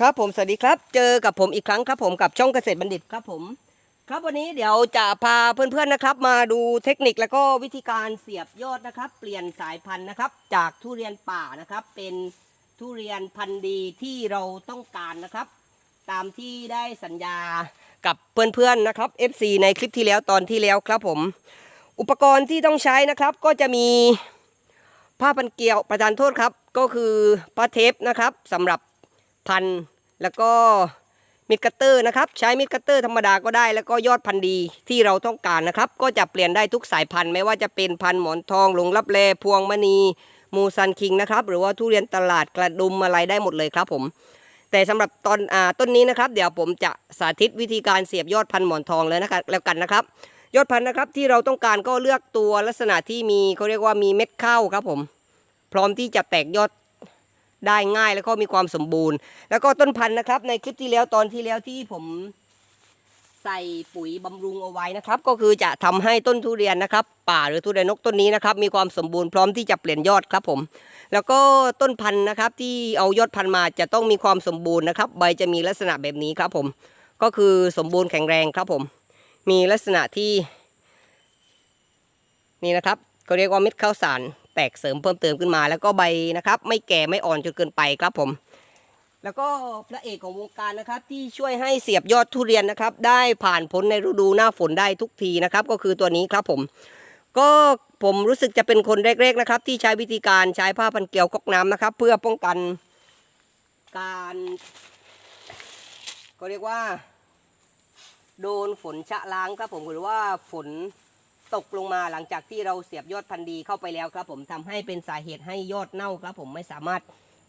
ครับผมสวัสดีครับ เจอกับผมอีกครั้งครับผมกับช่องเกษตรบัณฑิตครับผม ครับวันนี้เดี๋ยวจะพาเพื่อนๆนะครับ มาดูเทคนิคแล้วก็วิธีการเสียบยอดนะครับ เปลี่ยนสายพันธุ์นะครับ จากทุเรียนป่านะครับ เป็นทุเรียนพันธุ์ดีที่เราต้องการนะครับ ตามที่ได้สัญญากับเพื่อนๆนะครับ FC ในคลิปที่แล้วตอนที่แล้วครับผม อุปกรณ์ที่ต้องใช้นะครับ ก็จะมีผ้าพันเกลียวประทานโทษครับ ก็คือผ้าเทปนะครับสำหรับ พันแล้วก็มิดคัตเตอร์นะครับใช้มิดคัตเตอร์ธรรมดาก็ได้แล้วก็ยอดพันธุ์ดีที่เราต้องการนะครับ ก็จะเปลี่ยนได้ทุกสายพันธุ์ไม่ว่าจะเป็นพันธุ์หมอนทองหลงลับแลพวงมณีมูซันคิงนะครับหรือว่าทุเรียนตลาดกระดุมอะไรได้หมดเลยครับผม แต่สำหรับตอนอต้นนี้นะครับ เดี๋ยวผมจะสาธิตวิธีการเสียบยอดพันธุ์หมอนทองเลยนะครับแล้วกันนะครับ ยอดพันธุ์นะครับที่เราต้องการก็เลือกตัวลักษณะที่มีเขาเรียกว่ามีเม็ดข้าวครับผม พร้อมที่จะแตกยอด ได้ง่ายแล้วก็มีความสมบูรณ์ แล้วก็ต้นพันธุ์นะครับ ในคลิปที่แล้วตอนที่แล้วที่ผมใส่ปุ๋ยบำรุงเอาไว้นะครับ ก็คือจะทำให้ต้นทุเรียนนะครับ ป่าหรือทุเรียนนกต้นนี้นะครับ มีความสมบูรณ์พร้อมที่จะเปลี่ยนยอดครับผม แล้วก็ต้นพันธุ์นะครับ ที่เอายอดพันธุ์มาจะต้องมีความสมบูรณ์นะครับ ใบจะมีลักษณะแบบนี้ครับผม ก็คือสมบูรณ์แข็งแรงครับผม มีลักษณะที่ นี่นะครับก็เรียกว่าเม็ดข้าวสาร แตกเสริมเพิ่มเติมขึ้นมา แล้วก็ใบนะครับ ไม่แก่ไม่อ่อนจนเกินไปครับผม แล้วก็พระเอกของวงการนะครับ ที่ช่วยให้เสียบยอดทุเรียนนะครับ ได้ผ่านพ้นในฤดูหน้าฝนได้ทุกทีนะครับ ก็คือตัวนี้ครับผม ก็ผมรู้สึกจะเป็นคนแรกๆนะครับ ที่ใช้วิธีการใช้ผ้าพันเกลียวก๊อกน้ำนะครับ เพื่อป้องกันการก็เรียกว่า โดนฝนชะล้างครับผมหรือว่าฝน ตกลงมาหลังจากที่เราเสียบยอดพันธุ์ดีเข้าไปแล้วครับผมทำให้เป็นสาเหตุให้ยอดเน่าครับผมไม่สามารถ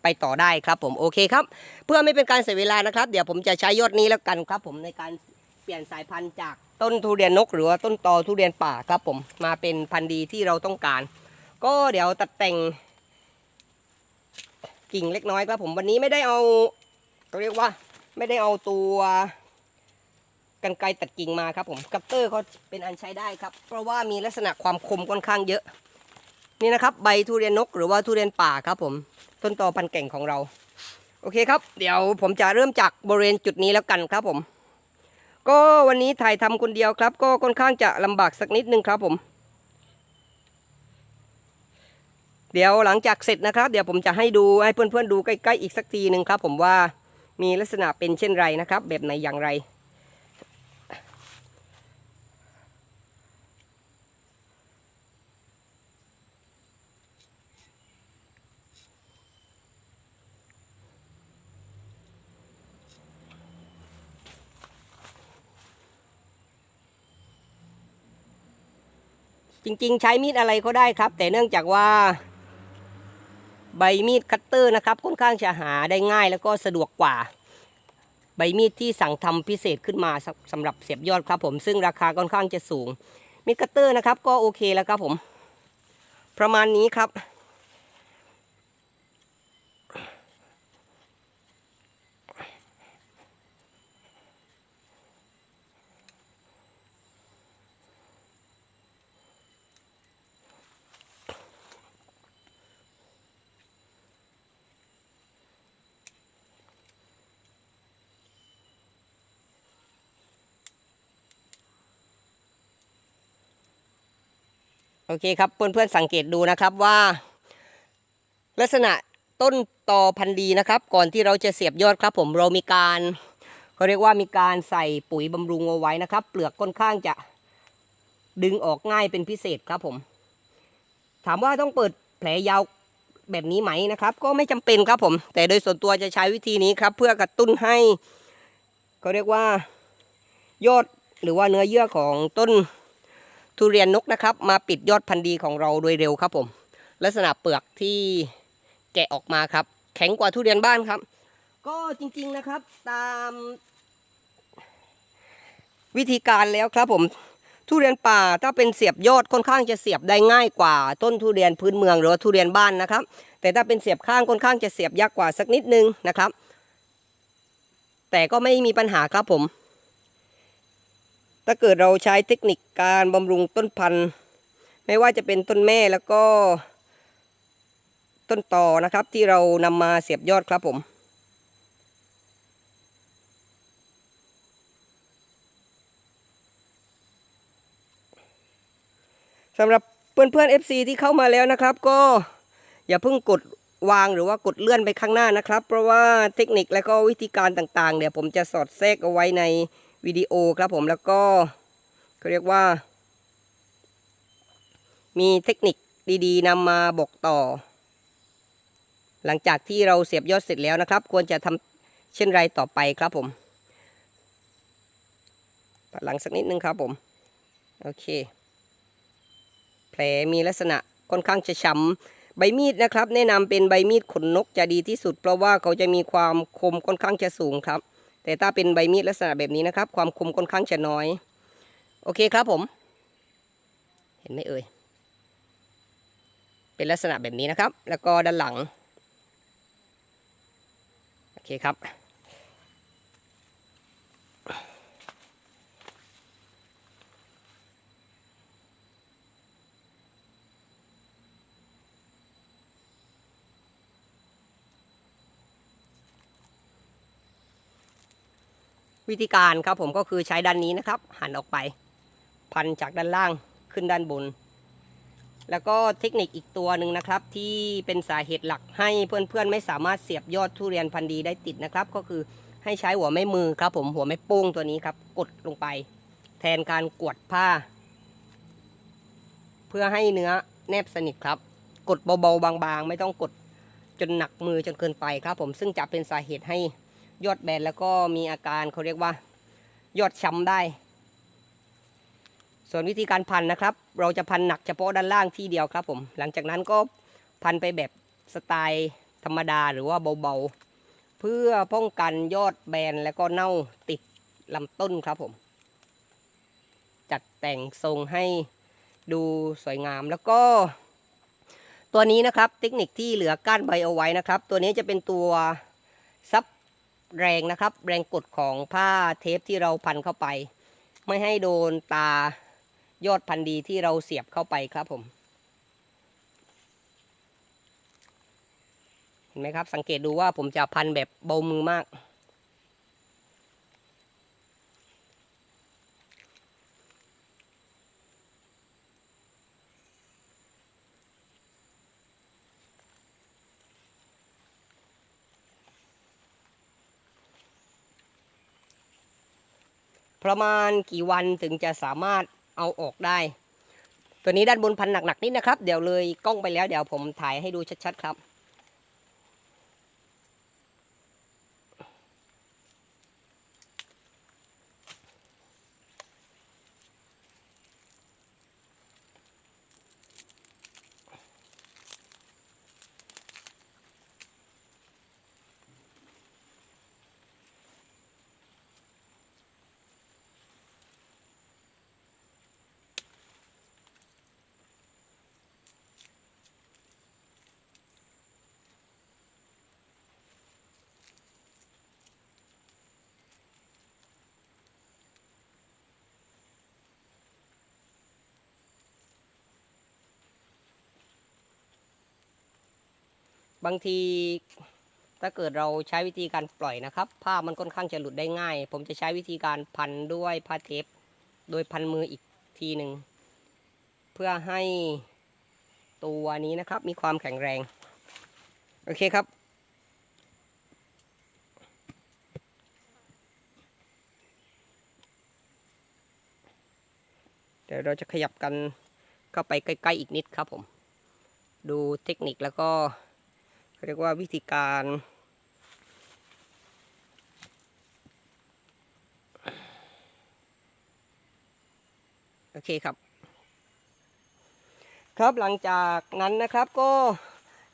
ไปต่อได้ครับผมโอเคครับ เพื่อไม่เป็นการเสียเวลานะครับ เดี๋ยวผมจะใช้ยอดนี้แล้วกันครับผมในการเปลี่ยนสายพันธุ์จากต้นทุเรียนนก หรือว่าต้นตอทุเรียนป่าครับผมมาเป็นพันธุ์ดีที่เราต้องการ ก็เดี๋ยวตัดแต่งกิ่งเล็กน้อยครับผมวันนี้ไม่ได้เอาเขาเรียกว่าไม่ได้เอาตัว กันไกรตัดกิ่งมาครับผมกัตเตอร์เขาเป็นอันใช้ได้ครับ เพราะว่ามีลักษณะความคมค่อนข้างเยอะ นี่นะครับใบทุเรียนนกหรือว่าทุเรียนป่าครับผมต้นตอพันธุ์เก่งของเรา โอเคครับ เดี๋ยวผมจะเริ่มจากบริเวณจุดนี้แล้วกันครับผม ก็วันนี้ถ่ายทำคนเดียวครับ ก็ค่อนข้างจะลำบากสักนิดนึงครับผม เดี๋ยวหลังจากเสร็จนะครับ เดี๋ยวผมจะให้ดูให้เพื่อนๆดูใกล้ๆอีกสักทีหนึ่งครับ ผมว่ามีลักษณะเป็นเช่นไรนะครับ แบบไหนอย่างไร จริงๆ ใช้มีดอะไรก็ได้ครับ แต่เนื่องจากว่า ใบมีดคัตเตอร์นะครับค่อนข้างจะหาได้ง่ายแล้วก็สะดวกกว่า ใบมีดที่สั่งทำพิเศษขึ้นมาสำสำหรับเสียบยอดครับผมซึ่งราคาค่อนข้างจะสูงมีดคัตเตอร์นะครับก็โอเคแล้วครับผม ประมาณนี้ครับ โอเคครับเพื่อนๆสังเกตดูนะครับว่า ลักษณะต้นตอพันธุ์ดีนะครับ ก่อนที่เราจะเสียบยอดครับ ผมเรามีการเขาเรียกว่ามีการใส่ปุ๋ยบำรุงเอาไว้นะครับ เปลือกค่อนข้างจะดึงออกง่ายเป็นพิเศษครับผม ถามว่าต้องเปิดแผลยาวแบบนี้ไหมนะครับ ก็ไม่จำเป็นครับผม แต่โดยส่วนตัวจะใช้วิธีนี้ครับ เพื่อกระตุ้นให้เขาเรียกว่ายอดหรือว่าเนื้อเยื่อของต้น ทุเรียนนกนะครับ มาปิดยอดพันธุ์ดีของเราโดยเร็วครับผม ลักษณะเปลือกที่แกะออกมาครับ แข็งกว่าทุเรียนบ้านครับ ก็จริงๆนะครับตามวิธีการแล้วครับผมทุเรียนป่าถ้าเป็นเสียบยอดค่อนข้างจะเสียบได้ง่ายกว่า ต้นทุเรียนพื้นเมืองหรือว่าทุเรียนบ้านนะครับ แต่ถ้าเป็นเสียบข้างค่อนข้างจะเสียบยากกว่าสักนิดนึงนะครับ แต่ก็ไม่มีปัญหาครับผม ถ้าเกิดเราใช้เทคนิคการบำรุงต้นพันธุ์ ไม่ว่าจะเป็นต้นแม่แล้วก็ต้นต่อนะครับที่เรานำมาเสียบยอดครับผมสำหรับเพื่อนเพื่อน FC ที่เข้ามาแล้วนะครับ ก็อย่าเพิ่งกดวางหรือว่ากดเลื่อนไปข้างหน้านะครับ เพราะว่าเทคนิคและก็วิธีการต่างๆเดี๋ยวผมจะสอดแทรกเอาไว้ใน วิดีโอครับผมแล้วก็เขาเรียกว่า มีเทคนิคดีๆนำมาบอกต่อ หลังจากที่เราเสียบยอดเสร็จแล้วนะครับ ควรจะทำเช่นไรต่อไปครับผมปัดหลังสักนิดนึงครับผมโอเค แผลมีลักษณะค่อนข้างจะช้ำใบมีดนะครับ แนะนำเป็นใบมีดขนนกจะดีที่สุด เพราะว่าเขาจะมีความคมค่อนข้างจะสูงครับ แต่ถ้าเป็นใบมีดลักษณะแบบนี้นะครับ ความคมค่อนข้างจะน้อย โอเคครับผม เห็นไหมเอ่ย เป็นลักษณะแบบนี้นะครับ แล้วก็ด้านหลัง โอเคครับ วิธีการครับผมก็คือใช้ด้านนี้นะครับ หันออกไป พันจากด้านล่างขึ้นด้านบน แล้วก็เทคนิคอีกตัวหนึ่งนะครับ ที่เป็นสาเหตุหลักให้เพื่อนๆ ไม่สามารถเสียบยอดทุเรียนพันธุ์ดีได้ติดนะครับ ก็คือให้ใช้หัวแม่มือครับ ผมหัวแม่โป้งตัวนี้ครับ กดลงไป แทนการกวดผ้า เพื่อให้เนื้อแนบสนิทครับ กดเบาๆบางๆ ไม่ต้องกดจนหนักมือจนเกินไปครับ ผมซึ่งจะเป็นสาเหตุให้ ยอดแบนแล้วก็มีอาการเขาเรียกว่า ยอดช้ำได้ ส่วนวิธีการพันนะครับ เราจะพันหนักเฉพาะด้านล่างที่เดียวครับผมหลังจากนั้นก็พันไปแบบสไตล์ธรรมดาหรือว่าเบาๆ เพื่อป้องกันยอดแบนแล้วก็เน่าติดลำต้นครับผม จัดแต่งทรงให้ดูสวยงามแล้วก็ ตัวนี้นะครับเทคนิคที่เหลือก้านใบเอาไว้นะครับ ตัวนี้จะเป็นตัวซับ แรงนะครับ แรงกดของผ้าเทปที่เราพันเข้าไป ไม่ให้โดนตายอดพันดีที่เราเสียบเข้าไปครับผม เห็นไหมครับ สังเกตดูว่าผมจะพันแบบเบามือมาก ประมาณกี่วันถึงจะสามารถเอาออกได้ ตัวนี้ด้านบนพันหนักๆนี่นะครับ เดี๋ยวเลยกล้องไปแล้วเดี๋ยวผมถ่ายให้ดูชัดๆครับ บางทีถ้าเกิดเราใช้วิธีการปล่อยนะครับผ้ามันค่อนข้างจะหลุดได้ง่าย ผมจะใช้วิธีการพันด้วยผ้าเทป โดยพันมืออีกทีหนึ่งเพื่อให้ตัวนี้นะครับ มีความแข็งแรง โอเคครับ เดี๋ยวเราจะขยับกันเข้าไปใกล้ ๆ อีกนิดครับผม ดูเทคนิคแล้วก็ เรียกว่าวิธีการโอเคครับ ครับหลังจากนั้นนะครับก็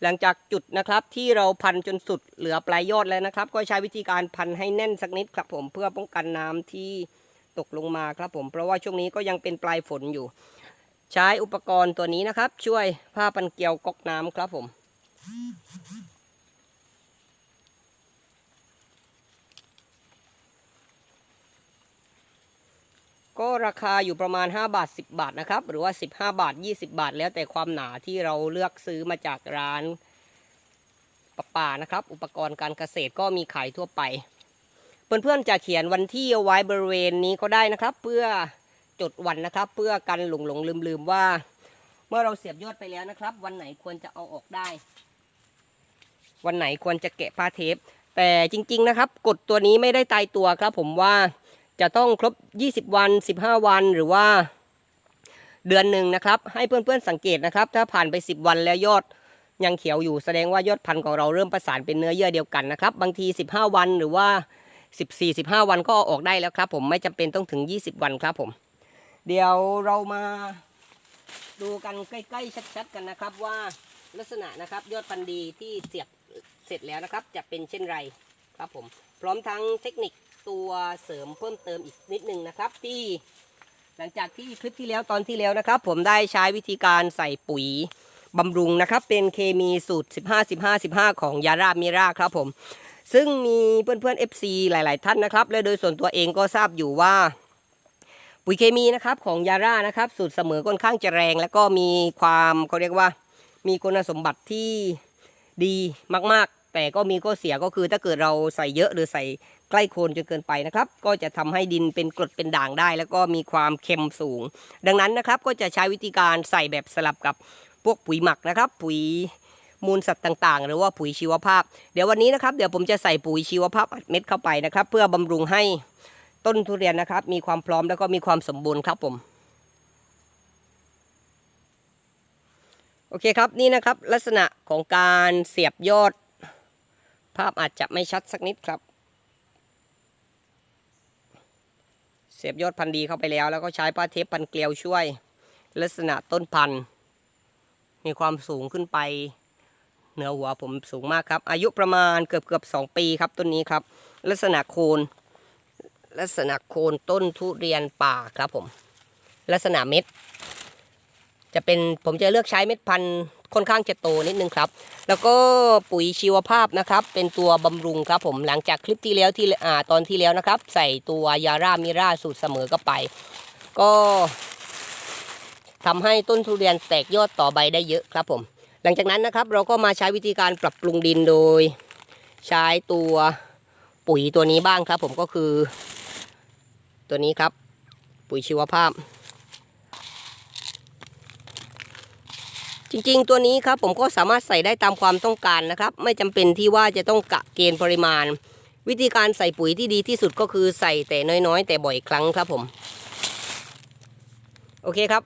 หลังจากจุดนะครับที่เราพันจนสุดเหลือปลายยอดแล้วนะครับ ก็ใช้วิธีการพันให้แน่นสักนิดครับผมเพื่อป้องกันน้ำที่ตกลงมาครับผมเพราะว่าช่วงนี้ก็ยังเป็นปลายฝนอยู่ ใช้อุปกรณ์ตัวนี้นะครับ ช่วยผ้าพันเกลียวก๊อกน้ำครับผม ก็ราคาอยู่ประมาณ 5 บาท 10 บาทนะครับ หรือว่า 15 บาท 20 บาท แล้วแต่ความหนาที่เราเลือกซื้อมาจากร้านประปานะครับ อุปกรณ์การเกษตรก็มีขายทั่วไป เพื่อนๆจะเขียนวันที่เอาไว้บริเวณนี้ก็ได้นะครับ เพื่อจดวันนะครับ เพื่อกันหลงหลงลืมลืมๆว่า เมื่อเราเสียบยอดไปแล้วนะครับ วันไหนควรจะเอาออกได้ วันไหนควรจะแกะผ้าเทป แต่จริงๆนะครับกฎตัวนี้ไม่ได้ตายตัวครับ ผมว่าจะต้องครบ 20 วัน 15 วันหรือว่า เดือนหนึ่งนะครับ ให้เพื่อนๆสังเกตนะครับ ถ้าผ่านไป 10 วันแล้วยอดยังเขียวอยู่แสดงว่ายอดพันธุ์ของเราเริ่มประสานเป็นเนื้อเยื่อเดียวกันนะครับ บางที 15 วันหรือว่า 14 15 วันก็ออกได้แล้วครับ ผมไม่จำเป็นต้องถึง 20 วันครับผม เดี๋ยวเรามาดูกันใกล้ๆชัดๆกันนะครับว่าลักษณะนะครับยอดพันธุ์ดีที่เสียบ เสร็จแล้วนะครับจะเป็นเช่นไรครับผม พร้อมทั้งเทคนิคตัวเสริมเพิ่มเติมอีกนิดนึงนะครับ ที่ หลังจากที่คลิปที่แล้วตอนที่แล้วนะครับ ผมได้ใช้วิธีการใส่ปุ๋ยบำรุงนะครับ เป็นเคมีสูตร 15 15 15 ของยารามิราครับผม ซึ่งมีเพื่อนๆ FC หลาย ๆ ท่านนะครับ และโดยส่วนตัวเองก็ทราบอยู่ว่าปุ๋ยเคมีนะครับของยาร่านะครับสูตรเสมอค่อนข้างจะแรง แล้วก็มีความเขาเรียกว่ามีคุณสมบัติที่ ดีมากๆ แต่ก็มีข้อเสียก็คือถ้าเกิดเราใส่เยอะหรือใส่ใกล้โคนจนเกินไปนะครับ ก็จะทำให้ดินเป็นกรดเป็นด่างได้ แล้วก็มีความเค็มสูง ดังนั้นนะครับก็จะใช้วิธีการใส่แบบสลับกับพวกปุ๋ยหมักนะครับ ปุ๋ยมูลสัตว์ต่างๆ หรือว่าปุ๋ยชีวภาพ เดี๋ยววันนี้นะครับเดี๋ยวผมจะใส่ปุ๋ยชีวภาพอัดเม็ดเข้าไปนะครับ เพื่อบำรุงให้ต้นทุเรียนนะครับ มีความพร้อมแล้วก็มีความสมบูรณ์ครับผม โอเคครับนี่นะครับลักษณะของการเสียบยอด ภาพอาจจะไม่ชัดสักนิดครับ เสียบยอดพันธุ์ดีเข้าไปแล้ว แล้วก็ใช้ผ้าเทปพันเกลียวช่วย ลักษณะต้นพันธุ์ มีความสูงขึ้นไป เหนือหัวผมสูงมากครับ อายุประมาณเกือบเกือบสองปีครับต้นนี้ครับ ลักษณะโคน ลักษณะโคนต้นทุเรียนป่าครับผม ลักษณะเม็ด จะเป็นผมจะเลือกใช้เม็ดพันธุ์ค่อนข้างจะโตนิดนึงครับ แล้วก็ปุ๋ยชีวภาพนะครับ เป็นตัวบำรุงครับผมหลังจากคลิปที่แล้วที่อ่าตอนที่แล้วนะครับ ใส่ตัวยาร่ามิราสูตรเสมอก็ไป ก็ทำให้ต้นทุเรียนแตกยอดต่อใบได้เยอะครับผม หลังจากนั้นนะครับเราก็มาใช้วิธีการปรับปรุงดินโดย ใช้ตัวปุ๋ยตัวนี้บ้างครับ ผมก็คือ ตัวนี้ครับ ปุ๋ยชีวภาพ จริงๆ ตัวนี้ครับผมก็สามารถใส่ได้ตามความต้องการนะครับ ไม่จำเป็นที่ว่าจะต้องกะเกณฑ์ปริมาณ วิธีการใส่ปุ๋ยที่ดีที่สุดก็คือใส่แต่น้อยๆ แต่บ่อยครั้งครับผม โอเคครับ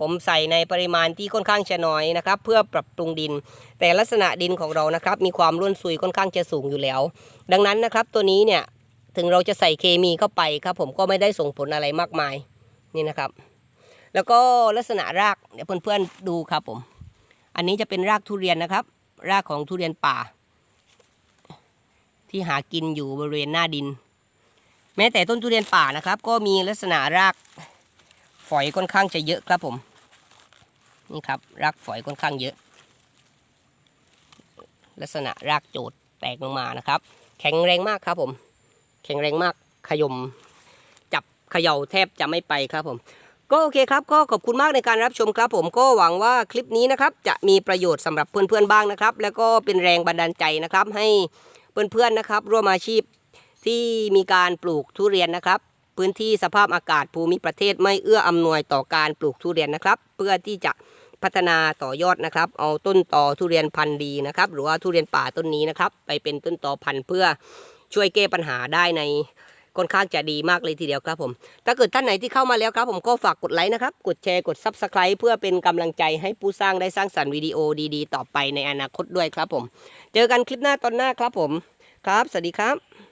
ผมใส่ในปริมาณที่ค่อนข้างจะน้อยนะครับ เพื่อปรับปรุงดิน แต่ลักษณะดินของเรานะครับ มีความร่วนซุยค่อนข้างจะสูงอยู่แล้ว ดังนั้นนะครับ ตัวนี้เนี่ยถึงเราจะใส่เคมีเข้าไปครับ ผมก็ไม่ได้ส่งผลอะไรมากมายนี่นะครับ แล้วก็ลักษณะรากเดี๋ยวเพื่อนๆดูครับผม อันนี้จะเป็นรากทุเรียนนะครับ รากของทุเรียนป่า ที่หากินอยู่บริเวณหน้าดิน แม้แต่ต้นทุเรียนป่านะครับ ก็มีลักษณะรากฝอยค่อนข้างจะเยอะครับผม นี่ครับรากฝอยค่อนข้างเยอะ ลักษณะรากโจดแตกลงมานะครับ แข็งแรงมากครับผม แข็งแรงมากขยม จับเขย่าแทบจะไม่ไปครับผม ก็โอเคครับก็ขอบคุณมากในการรับชมครับ ผมก็หวังว่าคลิปนี้นะครับจะมีประโยชน์สำหรับเพื่อนๆบ้างนะครับ แล้วก็เป็นแรงบันดาลใจนะครับ ให้เพื่อนๆนะครับร่วมอาชีพที่มีการปลูกทุเรียนนะครับ พื้นที่สภาพอากาศภูมิประเทศไม่เอื้ออำนวยต่อการปลูกทุเรียนนะครับ เพื่อที่จะพัฒนาต่อยอดนะครับ เอาต้นต่อทุเรียนพันธุ์ดีนะครับ หรือว่าทุเรียนป่าต้นนี้นะครับ ไปเป็นต้นต่อพันธุ์เพื่อช่วยแก้ปัญหาได้ใน ค่อนข้างจะดีมากเลยทีเดียวครับผม ถ้าเกิดท่านไหนที่เข้ามาแล้วครับผมก็ฝากกดไลค์นะครับ กดแชร์กด Subscribe เพื่อเป็นกำลังใจให้ผู้สร้างได้สร้างสรรค์วิดีโอดีๆ ต่อไปในอนาคตด้วยครับผม เจอกันคลิปหน้าตอนหน้าครับผม ครับ สวัสดีครับ